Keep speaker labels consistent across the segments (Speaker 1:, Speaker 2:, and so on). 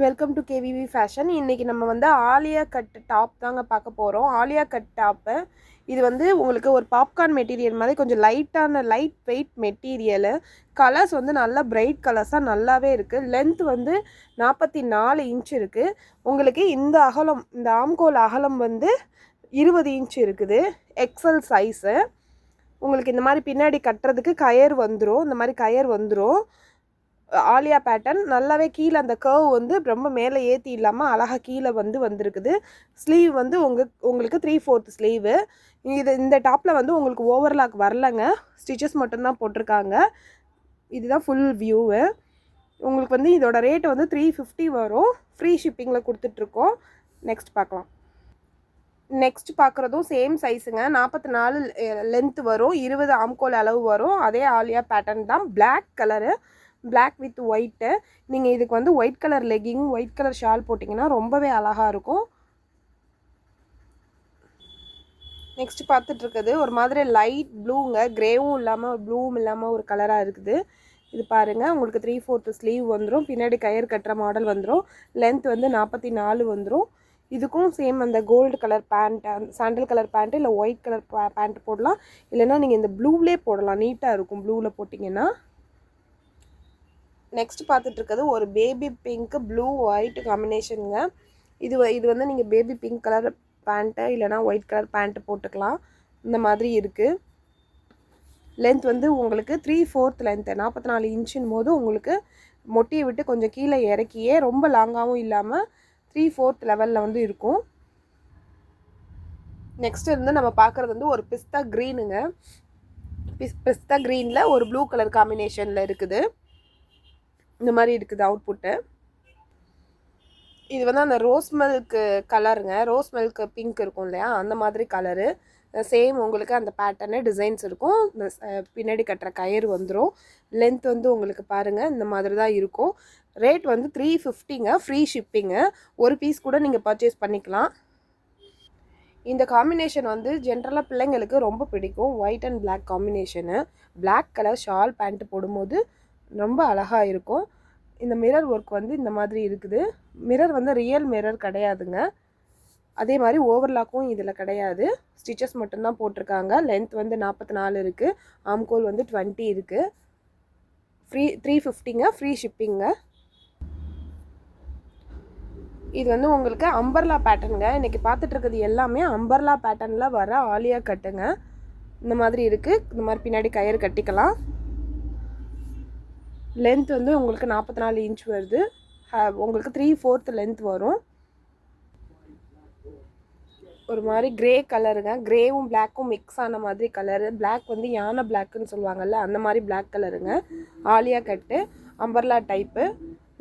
Speaker 1: Welcome to கேவிவி fashion இன்றைக்கி நம்ம வந்து ஆலியா கட் டாப் தாங்க பார்க்க போகிறோம் ஆலியா கட் டாப்பு. இது வந்து உங்களுக்கு ஒரு பாப்கார்ன் மெட்டீரியல் மாதிரி கொஞ்சம் லைட்டான லைட் வெயிட் மெட்டீரியலு கலர்ஸ் வந்து நல்லா பிரைட் கலர்ஸாக நல்லாவே இருக்குது லென்த் வந்து நாற்பத்தி நாலு இன்ச் இருக்குது உங்களுக்கு இந்த அகலம் இந்த ஆம்கோல் அகலம் வந்து இருபது இன்ச் இருக்குது. எக்ஸல் சைஸு உங்களுக்கு இந்த மாதிரி பின்னாடி கட்டுறதுக்கு கயர் வந்துடும் இந்த மாதிரி கயர் வந்துடும் ஆலியா பேட்டர்ன் நல்லாவே கீழே அந்த கர்வ் வந்து ரொம்ப மேலே ஏற்றி இல்லாமல் அழகாக கீழே வந்து வந்திருக்குது. ஸ்லீவ் வந்து உங்கள் உங்களுக்கு த்ரீ ஃபோர்த் ஸ்லீவு இது இந்த டாப்பில் வந்து உங்களுக்கு ஓவர்லாக் வரலங்க. ஸ்டிச்சஸ் மட்டும்தான் போட்டிருக்காங்க. இதுதான் ஃபுல் வியூவு உங்களுக்கு வந்து இதோட ரேட் வந்து த்ரீ ஃபிஃப்டி வரும். ஃப்ரீ ஷிப்பிங்கில் கொடுத்துட்ருக்கோம். நெக்ஸ்ட் பார்க்கலாம். நெக்ஸ்ட் பார்க்குறதும் சேம் சைஸுங்க நாற்பத்தி நாலு லென்த் வரும். இருபது ஆம்கோல் அளவு வரும். அதே ஆலியா பேட்டர்ன் தான். Black colour black with white நீங்கள் இதுக்கு வந்து white colour legging white colour shawl போட்டிங்கன்னா ரொம்பவே அழகாக இருக்கும். நெக்ஸ்ட் பார்த்துட்ருக்குது ஒரு மாதிரி லைட் ப்ளூங்க க்ரேவும் இல்லாமல் ப்ளூவும் இல்லாமல் ஒரு கலராக இருக்குது. இது பாருங்கள் உங்களுக்கு த்ரீ ஃபோர்த்து ஸ்லீவ் வந்துடும் பின்னாடி கயிறு கட்டுற மாடல் வந்துடும் லென்த் வந்து நாற்பத்தி நாலு வந்துடும் இதுக்கும் சேம் அந்த gold colour pant sandal colour pant இல்லை ஒயிட் கலர் பேண்ட் போடலாம். இல்லைன்னா நீங்கள் இந்த ப்ளூவிலே போடலாம். நீட்டாக இருக்கும். ப்ளூவில் போட்டிங்கன்னா. நெக்ஸ்ட் பார்த்துட்டு இருக்கிறது ஒரு பேபி பிங்க்கு ப்ளூ ஒயிட் காம்பினேஷனுங்க இது இது வந்து நீங்கள் பேபி பிங்க் கலர் பேண்ட்டு இல்லைனா ஒயிட் கலர் பேண்ட்டு போட்டுக்கலாம். இந்த மாதிரி இருக்குது லென்த் வந்து உங்களுக்கு த்ரீ ஃபோர்த் லென்த்து நாற்பத்தி நாலு இன்ச்சின் போது உங்களுக்கு மொட்டியை விட்டு கொஞ்சம் கீழே இறக்கியே ரொம்ப லாங்காகவும் இல்லாமல் த்ரீ ஃபோர்த் லெவலில் வந்து இருக்கும். நெக்ஸ்ட் வந்து நம்ம பார்க்குறது வந்து ஒரு பிஸ்தா க்ரீனுங்க பிஸ் பிஸ்தா க்ரீனில் ஒரு ப்ளூ கலர் காம்பினேஷனில் இருக்குது. இந்த மாதிரி இருக்குது அவுட்புட்டு இது வந்து அந்த ரோஸ் மில்க்கு கலருங்க ரோஸ் மில்க் பிங்க் இருக்கும் இல்லையா? அந்த மாதிரி கலரு சேம் உங்களுக்கு அந்த பேட்டர்னு டிசைன்ஸ் இருக்கும். இந்த பின்னாடி கட்டுற கயிறு வந்துடும் லென்த் வந்து உங்களுக்கு பாருங்கள் இந்த மாதிரி தான் இருக்கும். ரேட் வந்து த்ரீ ஃபிஃப்டிங்க ஃப்ரீ ஷிப்பிங்கு ஒரு பீஸ் கூட நீங்கள் பர்ச்சேஸ் பண்ணிக்கலாம். இந்த காம்பினேஷன் வந்து ஜென்ரலாக பிள்ளைங்களுக்கு ரொம்ப பிடிக்கும். White and black combination black colour shawl pant போடும்போது ரொம்ப அழகாக இருக்கும். இந்த மிரர் ஒர்க் வந்து இந்த மாதிரி இருக்குது. மிரர் வந்து ரியல் மிரர் கிடையாதுங்க. அதே மாதிரி ஓவர்லாக்கும் இதில் கிடையாது. ஸ்டிச்சஸ் மட்டும்தான் போட்டிருக்காங்க. லென்த் வந்து நாற்பத்தி நாலு இருக்குது ஆம்கோல் வந்து டுவெண்ட்டி இருக்குது ஃப்ரீ த்ரீ ஃபிஃப்டிங்க ஃப்ரீ ஷிப்பிங்க இது வந்து உங்களுக்கு அம்பர்லா பேட்டர்னுங்க இன்றைக்கி பார்த்துட்டு இருக்கிறது எல்லாமே அம்பர்லா பேட்டர்னில் வர ஆலியா கட்டுங்க. இந்த மாதிரி இருக்குது இந்த மாதிரி பின்னாடி கயிறு கட்டிக்கலாம். லென்த் வந்து உங்களுக்கு நாற்பத்தி நாலு இன்ச் வருது உங்களுக்கு த்ரீ ஃபோர்த் லென்த் வரும். ஒரு மாதிரி க்ரே கலருங்க க்ரேவும் பிளாக்கும் மிக்ஸ் ஆன மாதிரி கலரு பிளாக் வந்து யானை பிளாக்குன்னு சொல்லுவாங்கல்ல அந்த மாதிரி பிளாக் கலருங்க Alia cut umbrella type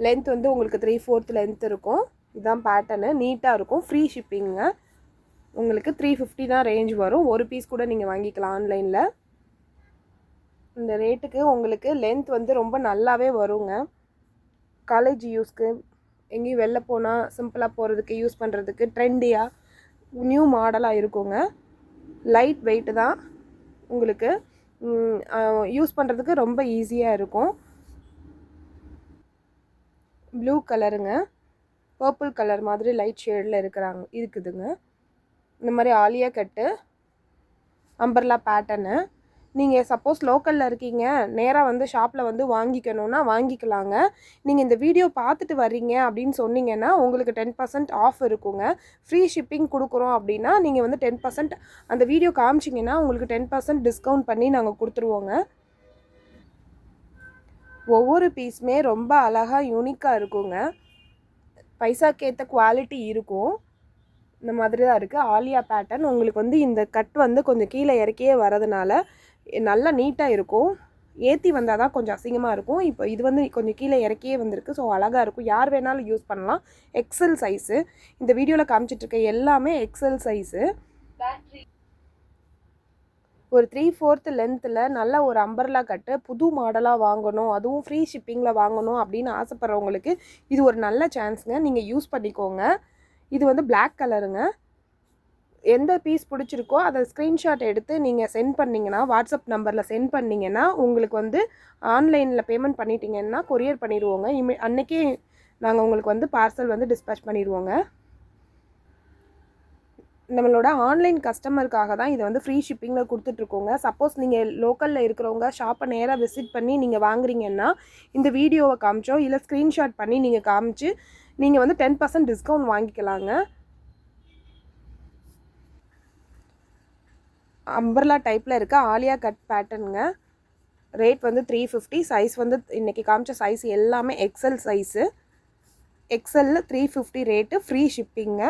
Speaker 1: length வந்து உங்களுக்கு த்ரீ ஃபோர்த் லென்த் இருக்கும். இதுதான் பேட்டர்னு நீட்டாக இருக்கும். ஃப்ரீ ஷிப்பிங்க உங்களுக்கு த்ரீ ஃபிஃப்டி தான் ரேஞ்ச் வரும். ஒரு பீஸ் கூட நீங்கள் வாங்கிக்கலாம் ஆன்லைனில் இந்த ரேட்டுக்கு உங்களுக்கு லென்த் வந்து ரொம்ப நல்லாவே வருங்க. காலேஜ் யூஸ்க்கு எங்கேயும் வெளில போனால் சிம்பிளாக போகிறதுக்கு யூஸ் பண்ணுறதுக்கு ட்ரெண்டியாக நியூ மாடலாக இருக்குங்க. லைட் வெயிட்டு தான் உங்களுக்கு யூஸ் பண்ணுறதுக்கு ரொம்ப ஈஸியாக இருக்கும். ப்ளூ கலருங்க பர்பிள் கலர் மாதிரி லைட் ஷேடில் இருக்கிறாங்க இருக்குதுங்க. இந்த மாதிரி ஆலியா கட்டு அம்பர்லா பேட்டர்னு நீங்கள் சப்போஸ் லோக்கலில் இருக்கீங்க நேராக வந்து ஷாப்பில் வந்து வாங்கிக்கணுன்னா வாங்கிக்கலாங்க. நீங்கள் இந்த வீடியோ பார்த்துட்டு வர்றீங்க அப்படின்னு சொன்னீங்கன்னா உங்களுக்கு டென் பர்சன்ட் ஆஃப் இருக்குங்க. ஃப்ரீ ஷிப்பிங் கொடுக்குறோம் அப்படின்னா நீங்கள் வந்து டென் பர்சன்ட் அந்த வீடியோ காமிச்சிங்கன்னா உங்களுக்கு டென் பர்சன்ட் டிஸ்கவுண்ட் பண்ணி நாங்கள் கொடுத்துருவோங்க. ஒவ்வொரு பீஸுமே ரொம்ப அழகாக யூனிக்காக இருக்குங்க. பைசாக்கேற்ற குவாலிட்டி இருக்கும். இந்த மாதிரி தான் இருக்குது ஆலியா பேட்டர்ன் உங்களுக்கு வந்து இந்த கட் வந்து கொஞ்சம் கீழே இறக்கியே வரதுனால நல்லா நீட்டாக இருக்கும். ஏற்றி வந்தால் தான் கொஞ்சம் அசிங்கமாக இருக்கும். இப்போ இது வந்து கொஞ்சம் கீழே இறக்கியே வந்திருக்கு. ஸோ அழகாக இருக்கும். யார் வேணாலும் யூஸ் பண்ணலாம். எக்ஸல் சைஸு இந்த வீடியோவில் காமிச்சிட்ருக்க எல்லாமே எக்ஸல் சைஸு ஒரு த்ரீ ஃபோர்த்து லென்த்தில் நல்ல ஒரு அம்பர்லா கட்டு. புது மாடலாக வாங்கணும். அதுவும் ஃப்ரீ ஷிப்பிங்கில் வாங்கணும் அப்படின்னு ஆசைப்பட்றவங்களுக்கு இது ஒரு நல்ல சான்ஸுங்க நீங்கள் யூஸ் பண்ணிக்கோங்க. இது வந்து பிளாக் கலருங்க எந்த பீஸ் பிடிச்சிருக்கோ அதை ஸ்க்ரீன்ஷாட் எடுத்து நீங்கள் சென்ட் பண்ணிங்கன்னா வாட்ஸ்அப் நம்பரில் சென்ட் பண்ணிங்கன்னா உங்களுக்கு வந்து ஆன்லைனில் பேமெண்ட் பண்ணிட்டீங்கன்னா கொரியர் பண்ணிடுவோங்க இமி அன்றைக்கே நாங்கள் உங்களுக்கு வந்து பார்சல் வந்து டிஸ்பேச் பண்ணிடுவோங்க நம்மளோட ஆன்லைன் கஸ்டமருக்காக தான் இதை வந்து ஃப்ரீ ஷிப்பிங்கில் கொடுத்துட்ருக்கோங்க. சப்போஸ் நீங்கள் லோக்கலில் இருக்கிறவங்க ஷாப்பை நேராக விசிட் பண்ணி நீங்கள் வாங்குறீங்கன்னா இந்த வீடியோவை காமிச்சோ இல்லை ஸ்க்ரீன்ஷாட் பண்ணி நீங்கள் காமிச்சு நீங்கள் வந்து டென் பர்சன்ட் டிஸ்கவுண்ட் வாங்கிக்கலாங்க. அம்பர்லா டைப்பில் இருக்க ஆலியா கட் பேட்டர்னுங்க ரேட் வந்து த்ரீ ஃபிஃப்டி சைஸ் வந்து இன்றைக்கி காமிச்ச சைஸ் எல்லாமே எக்ஸல் சைஸு எக்ஸலில் த்ரீ ஃபிஃப்டி ரேட்டு ஃப்ரீ ஷிப்பிங்க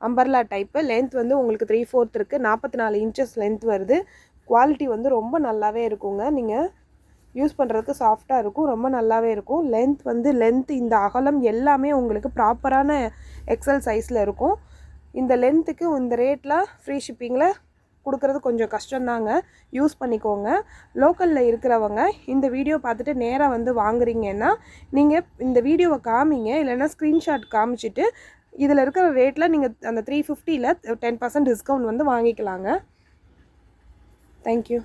Speaker 1: அம்பர்லா டைப்பு லென்த் வந்து உங்களுக்கு த்ரீ ஃபோர்த் இருக்குது நாற்பத்தி நாலு இன்ச்சஸ் லென்த் வருது. குவாலிட்டி வந்து ரொம்ப நல்லாவே இருக்குங்க. நீங்கள் யூஸ் பண்ணுறதுக்கு சாஃப்டாக இருக்கும். ரொம்ப நல்லாவே இருக்கும். லென்த் வந்து லென்த் இந்த அகலம் எல்லாமே உங்களுக்கு ப்ராப்பரான எக்ஸல் சைஸில் இருக்கும். இந்த லென்த்துக்கு இந்த ரேட்டில் ஃப்ரீ ஷிப்பிங்கில் கொடுக்குறது கொஞ்சம் கஷ்டம்தாங்க. யூஸ் பண்ணிக்கோங்க. லோக்கலில் இருக்கிறவங்க இந்த வீடியோ பார்த்துட்டு நேராக வந்து வாங்குறீங்கன்னா நீங்கள் இந்த வீடியோவை காமிங்க இல்லைன்னா ஸ்க்ரீன்ஷாட் காமிச்சிட்டு இதில் இருக்கிற ரேட்டில் நீங்கள் அந்த த்ரீ ஃபிஃப்டியில் டென் பர்சன்ட் டிஸ்கவுண்ட் வந்து வாங்கிக்கலாங்க. தேங்க்யூ